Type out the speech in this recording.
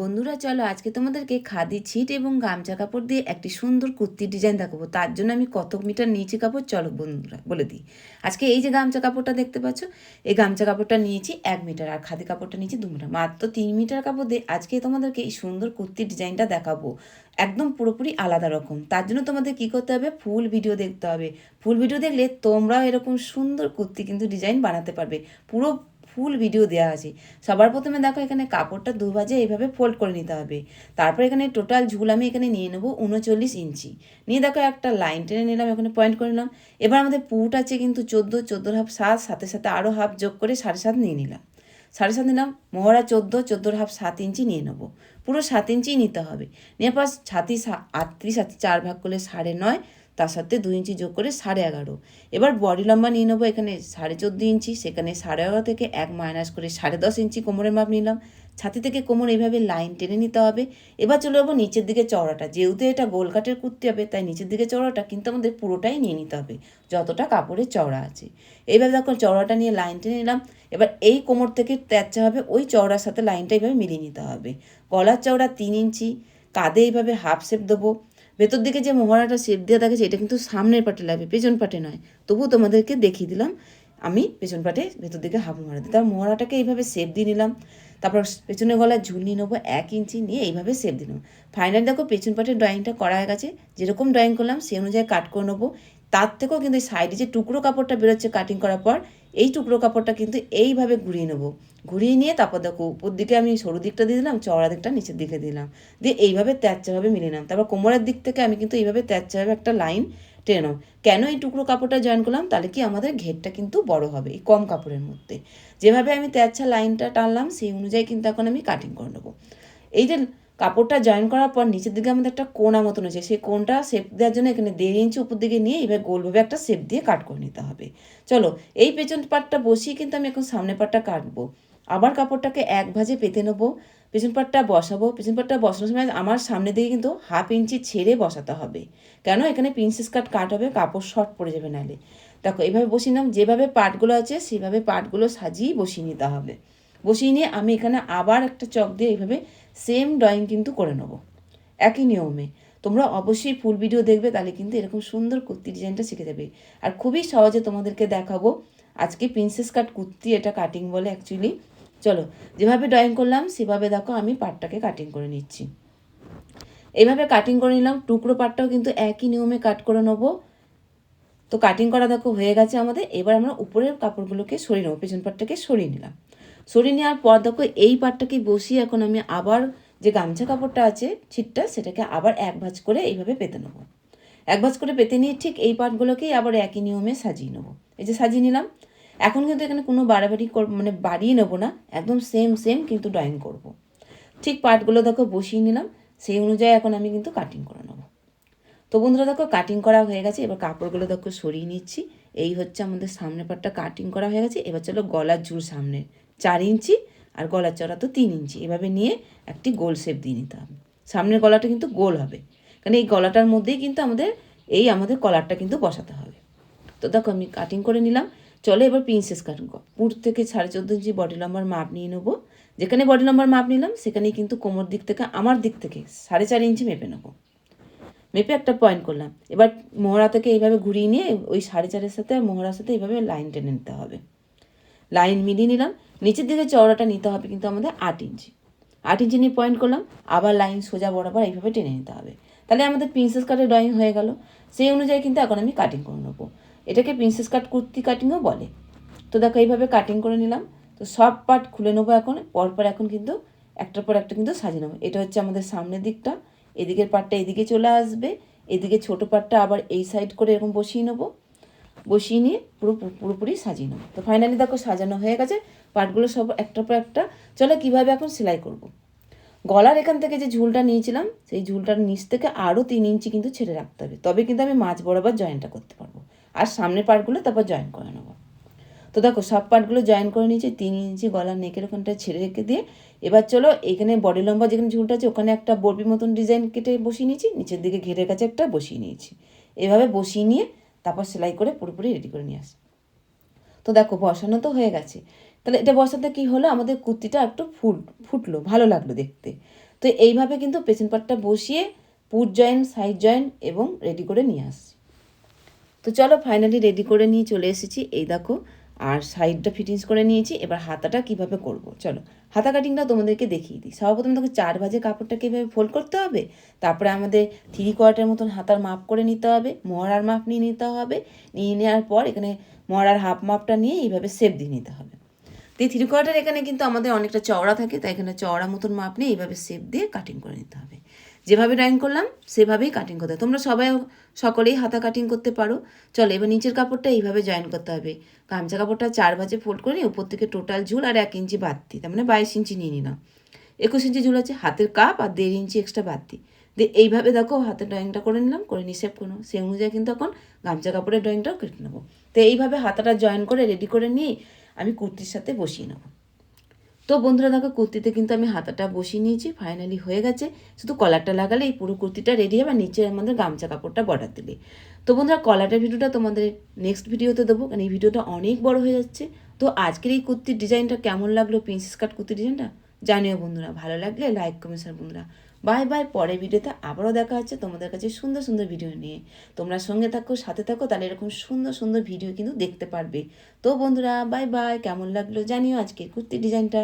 বন্ধুরা, চলো আজকে তোমাদেরকে খাদি, ছিট এবং গামছা কাপড় দিয়ে একটি সুন্দর কুর্তি ডিজাইন দেখাবো। তার জন্য আমি কত মিটার নিয়েছি কাপড়, চলো বন্ধুরা, বলে দিই। আজকে এই যে গামছা কাপড়টা দেখতে পাচ্ছ, এই গামছা কাপড়টা নিয়েছি এক মিটার আর খাদি কাপড়টা নিয়েছি দু মিটার। মাত্র তিন মিটার কাপড় দিয়ে আজকে তোমাদেরকে এই সুন্দর কুর্তি ডিজাইনটা দেখাবো। একদম পুরোপুরি আলাদা রকম। তার জন্য তোমাদের কী করতে হবে, ফুল ভিডিও দেখতে হবে। ফুল ভিডিও দেখলে তোমরাও এরকম সুন্দর কুর্তি কিন্তু ডিজাইন বানাতে পারবে। পুরো ফুল ভিডিও দেওয়া আছে। সবার প্রথমে দেখো এখানে কাপড়টা দু ভাজে এইভাবে ফোল্ড করে নিতে হবে। তারপর এখানে টোটাল ঝুল আমি এখানে নিয়ে নেব উনচল্লিশ ইঞ্চি। নিয়ে দেখো একটা লাইন টেনে নিলাম, এখানে পয়েন্ট করে নিলাম। এবার আমাদের পুট আছে কিন্তু চোদ্দ, চোদ্দোর হাফ সাত, সাথে সাথে আরও হাফ যোগ করে সাড়ে সাত নিয়ে নিলাম। সাড়ে সাত নিলাম, মোহরা চোদ্দ, চোদ্দোর হাফ সাত ইঞ্চি নিয়ে নেব। পুরো সাত ইঞ্চিই নিতে হবে। নিয়ে পর ছাতি আটত্রিশ সাথে চার ভাগ করলে সাড়ে নয় তার সাথে দুই ইঞ্চি যোগ করে সাড়ে এগারো। এবার বডি লম্বা নিয়ে নেব, এখানে সাড়ে চোদ্দ ইঞ্চি, সেখানে সাড়ে এগারো থেকে এক মাইনাস করে সাড়ে দশ ইঞ্চি কোমরের মাপ নিলাম। ছাতি থেকে কোমর এইভাবে লাইন টেনে নিতে হবে। এবার চলে যাব নিচের দিকে চওড়াটা। যেহেতু এটা গোল কাটের করতে হবে, তাই নিচের দিকে চওড়াটা কিন্তু আমাদের পুরোটাই নিয়ে নিতে হবে, যতটা কাপড়ের চওড়া আছে। এইভাবে দেখো চওড়াটা নিয়ে লাইন টেনে নিলাম। এবার এই কোমর থেকে তেচ্চা হবে, ওই চওড়ার সাথে লাইনটা এইভাবে মিলিয়ে নিতে হবে। গলার চওড়া তিন ইঞ্চি, কাঁধে এইভাবে হাফ শেপ দেবো। ভেতর দিকে যে মোহরাটা শেপ দেওয়া থাকে এটা কিন্তু সামনের পাটে লাগবে, পেছন পাটে নয়। তবুও তোমাদেরকে দেখিয়ে দিলাম, আমি পেছন পাটে ভেতর দিকে হাফ মোহরা দিই তার মোহরাটাকে এইভাবে শেপ দিয়ে নিলাম, তারপর পেছনের গলায় ঝুল নিয়ে নেব এক ইঞ্চি, নিয়ে এইভাবে শেপ দিয়ে নেব। ফাইনাল দেখো পেছন পাটের ড্রয়িংটা করা হয়ে গেছে, যেরকম ড্রয়িং করলাম সেই অনুযায়ী কাট করে নেব। তার থেকেও কিন্তু সাইডে যে টুকরো কাপড়টা বেরোচ্ছে কাটিং করার পর এই টুকরো কাপড়টা কিন্তু এইভাবে ঘুরিয়ে নেব। ঘুরিয়ে নিয়ে তারপর দেখো, উপর দিকে আমি সরু দিকটা দিয়ে দিলাম, চওড়া দিকটা নিচের দিকে দিলাম। দিয়ে এইভাবে ত্যাচ্চাভাবে মিলিয়ে নিলাম। তারপর কোমরের দিক থেকে আমি কিন্তু এইভাবে ত্যাচ্চাভাবে একটা লাইন টেনে নাও কেন এই টুকরো কাপড়টা জয়েন করলাম? তাহলে কি আমাদের ঘেরটা কিন্তু বড় হবে, এই কম কাপড়ের মধ্যে। যেভাবে আমি ত্যাচ্ছা লাইনটা টানলাম, সেই অনুযায়ী কিন্তু এখন আমি কাটিং করে নেব। এই যে কাপড়টা জয়েন করার পর নিচের দিকে আমাদের একটা কোনা মতন আছে সেই কোনটা শেপ দেওয়ার জন্য এখানে দেড় ইঞ্চি উপর দিকে নিয়ে এবার গোলভাবে একটা শেপ দিয়ে কাট করে নিতে হবে। চলো, এই পেছন পাটটা বসিয়ে কিন্তু আমি এখন সামনে পাটটা কাটবো। আবার কাপড়টাকে এক ভাজে পেতে নেব। পেছন পাটটা বসাবো। পেছন পাটটা বসানোর সময় আমার সামনে দিকে কিন্তু হাফ ইঞ্চি ছেড়ে বসাতে হবে। কেন? এখানে প্রিন্সেস কাট কাট হবে, কাপড় শর্ট পড়ে যাবে নাহলে। দেখো এইভাবে বসিয়ে নিলাম। যেভাবে পাটগুলো আছে, সেভাবে পাটগুলো সাজিয়ে বসিয়ে নিতে হবে। বসিয়ে নিয়ে আমি এখানে আবার একটা চক দিয়ে এইভাবে সেম ড্রয়িং কিন্তু করে নেব। একই নিয়মে। তোমরা অবশ্যই ফুল ভিডিও দেখবে, তাহলে কিন্তু এরকম সুন্দর কুর্তি ডিজাইনটা শিখে যাবে। আর খুবই সহজে তোমাদেরকে দেখাবো, আজকে প্রিন্সেস কাট কুর্তি এটা কাটিং বলে অ্যাকচুয়ালি চলো, যেভাবে ড্রয়িং করলাম, সেভাবে দেখো আমি পাটটাকে কাটিং করে নিচ্ছি। এইভাবে কাটিং করে নিলাম, টুকরো পাটটাও কিন্তু একই নিয়মে কাট করে নেব। তো কাটিং করা দেখো হয়ে গেছে আমাদের, এবার আমরা উপরের কাপড়গুলোকে সরিয়ে নেব, পেছন পাটটাকে সরিয়ে নিলাম। সরিয়ে নেওয়ার পর দেখো, এই পাটটাকে বসিয়ে এখন আমি আবার যে গামছা কাপড়টা আছে ছিটটা, সেটাকে আবার এক ভাঁজ করে এইভাবে পেতে নেব। এক ভাঁজ করে পেতে নিয়ে ঠিক এই পাটগুলোকেই আবার একই নিয়মে সাজিয়ে নেব। এই যে সাজিয়ে নিলাম, এখন কিন্তু এখানে কোনো বাড়াবাড়ি কর মানে বাড়িয়ে নেব না, একদম সেম সেম কিন্তু ড্রয়িং করব। ঠিক পাটগুলো দেখো বসিয়ে নিলাম, সেই অনুযায়ী এখন আমি কিন্তু কাটিং করে নেব। তো বন্ধুরা দেখো কাটিং করা হয়ে গেছে, এবার কাপড়গুলো দেখো সরিয়ে নিচ্ছি। এই হচ্ছে আমাদের সামনের পাটটা কাটিং করা হয়ে গেছে, এবার চলো গলার ঝুল সামনে চার ইঞ্চি আর গলার চড়া তো তিন ইঞ্চি। এভাবে নিয়ে একটি গোল শেপ দিয়ে নিতে হবে। সামনের গলাটা কিন্তু গোল হবে। কারণ এই গলাটার মধ্যেই কিন্তু আমাদের, এই আমাদের কলারটা কিন্তু বসাতে হবে। তো দেখো আমি কাটিং করে নিলাম। চলো এবার প্রিন্সেস কাটিং পুর থেকে সাড়ে চোদ্দ ইঞ্চি বডি লম্বার মাপ নিয়ে নেব। যেখানে বডি লম্বার মাপ নিলাম, সেখানেই কিন্তু কোমর দিক থেকে, আমার দিক থেকে সাড়ে চার ইঞ্চি মেপে নেব। মেপে একটা পয়েন্ট করলাম। এবার মোহরা থেকে এইভাবে ঘুরিয়ে নিয়ে ওই সাড়ে চারের সাথে, মোহরার সাথে এইভাবে লাইন টেনে নিতে হবে। লাইন মিলিয়ে নিলাম। নিচের দিকে চওড়াটা নিতে হবে কিন্তু আমাদের আট ইঞ্চি। আট ইঞ্চি নিয়ে পয়েন্ট করলাম, আবার লাইন সোজা বরাবর এইভাবে টেনে নিতে হবে। তাহলে আমাদের প্রিন্সেস কাটের ড্রয়িং হয়ে গেল। সেই অনুযায়ী কিন্তু এখন আমি কাটিং করে নেব। এটাকে প্রিন্সেস কাট কুর্তি কাটিংও বলে। তো দেখো এইভাবে কাটিং করে নিলাম। তো সব পার্ট খুলে নেব এখন। পরপর এখন কিন্তু একটার পর একটা কিন্তু সাজিয়ে নেব। এটা হচ্ছে আমাদের সামনের দিকটা। এদিকের পার্টটা এদিকে চলে আসবে। এদিকে ছোটো পার্টটা আবার এই সাইড করে এরকম বসিয়ে নেব। বসিয়ে নিয়ে পুরো পুরোপুরি সাজিয়ে নেব। তো ফাইনালি দেখো সাজানো হয়ে গেছে পার্টগুলো সব একটার পর একটা। চলো কীভাবে এখন সেলাই করব। গলার এখান থেকে যে ঝুলটা নিয়েছিলাম, সেই ঝুলটার নিচ থেকে আরও তিন ইঞ্চি কিন্তু ছেড়ে রাখতে হবে। তবে কিন্তু আমি মাছ বরাবর জয়েনটা করতে পারব। আর সামনের পার্টগুলো তারপর জয়েন করে নেব। তো দেখো সব পার্টগুলো জয়েন করে নিয়েছি, তিন ইঞ্চি গলার নেকের ওখানটা ছেড়ে রেখে দিয়ে। এবার চলো এখানে বডি লম্বা যেখানে ঝুলটা আছে, ওখানে একটা বরবি মতন ডিজাইন কেটে বসিয়ে নিয়েছি, নিচের দিকে ঘেরের কাছে একটা বসিয়ে নিয়েছি। এভাবে বসিয়ে নিয়ে তারপর সেলাই করে পুরোপুরি রেডি করে নিয়ে আস। তো দেখো, বসানো তো হয়ে গেছে। তাহলে এটা বসাতে কি হলো? আমাদের কুর্তিটা একটু ফুট ফুটলো, ভালো লাগল দেখতে। তো এইভাবে কিন্তু পেছন পাটটা বসিয়ে পুট জয়েন্ট সাইড জয়েন্ট এবং রেডি করে নিয়ে আসছি। তো চলো ফাইনালি রেডি করে নিয়ে চলে এসেছি। এই দেখো আর সাইডটা ফিটিংস করে নিয়েছি, এবার হাতাটা কীভাবে করব? চলো, হাতা কাটিংটা তোমাদেরকে দেখিয়ে দিই। সর্বপ্রথম তোকে চার ভাজে কাপড়টাকে এভাবে ফোল্ড করতে হবে, তারপরে আমাদের থ্রি কোয়ার্টার মতন হাতার মাপ করে নিতে হবে মহড়ার মাপ নিয়ে নিতে হবে, নিয়ে নেওয়ার পর এখানে মহড়ার হাফ মাপটা নিয়ে এইভাবে সেপ দিয়ে নিতে হবে। তো এই থ্রি কোয়ার্টার এখানে কিন্তু আমাদের অনেকটা চওড়া থাকে, তাই এখানে চওড়া মতন মাপ নিয়ে এইভাবে সেপ দিয়ে কাটিং করে নিতে হবে। যেভাবে ড্রয়িং করলাম, সেভাবেই কাটিং করতে তোমরা সবাই সকলেই হাতা কাটিং করতে পারো। চলো, এবার নিচের কাপড়টা এইভাবে জয়েন করতে হবে। গামছা কাপড়টা চার ভাজে ফোল্ড করে নিয়ে উপর থেকে টোটাল ঝুল আর এক ইঞ্চি বাড়তি, তার মানে বাইশ ইঞ্চি নিয়ে নিলাম। একুশ ইঞ্চি ঝুল আছে, হাতের কাপ আর দেড় ইঞ্চি এক্সট্রা বাড়তি। দিয়ে এইভাবে দেখো, হাতের ড্রয়িংটা করে নিলাম, করে নিয়ে সেভ করে। নেব সেই অনুযায়ী কিন্তু এখন গামছা কাপড়ের ড্রয়িংটাও কেটে নেব। তো এইভাবে হাতাটা জয়েন করে রেডি করে নিয়ে আমি কুর্তির সাথে বসিয়ে নেব। তো বন্ধুরা দেখো, কুর্তিতে কিন্তু আমি হাতাটা বসিয়ে নিয়েছি ফাইনালি হয়ে গেছে। শুধু কলারটা লাগালে এই পুরো কুর্তিটা রেডি হবে, আর নিচে আমাদের গামছা কাপড়টা বর্ডার দিলে। তো বন্ধুরা কলারটার ভিডিওটা তোমাদের নেক্সট ভিডিওতে দেবো, কারণ এই ভিডিওটা অনেক বড় হয়ে যাচ্ছে। তো আজকের এই কুর্তির ডিজাইনটা কেমন লাগল প্রিন্সেস কাট কুর্তির ডিজাইনটা জানিও বন্ধুরা, ভালো লাগলে লাইক কমেন্ট বন্ধুরা। বাই বাই পরের ভিডিওতে আবারও দেখা হচ্ছে তোমাদের কাছে সুন্দর সুন্দর ভিডিও নিয়ে। তোমরা সঙ্গে থাকো, সাথে থাকো, তাহলে এরকম সুন্দর সুন্দর ভিডিও কিন্তু দেখতে পারবে। তো বন্ধুরা বাই বাই কেমন লাগল জানিও আজকে কুর্তি ডিজাইনটা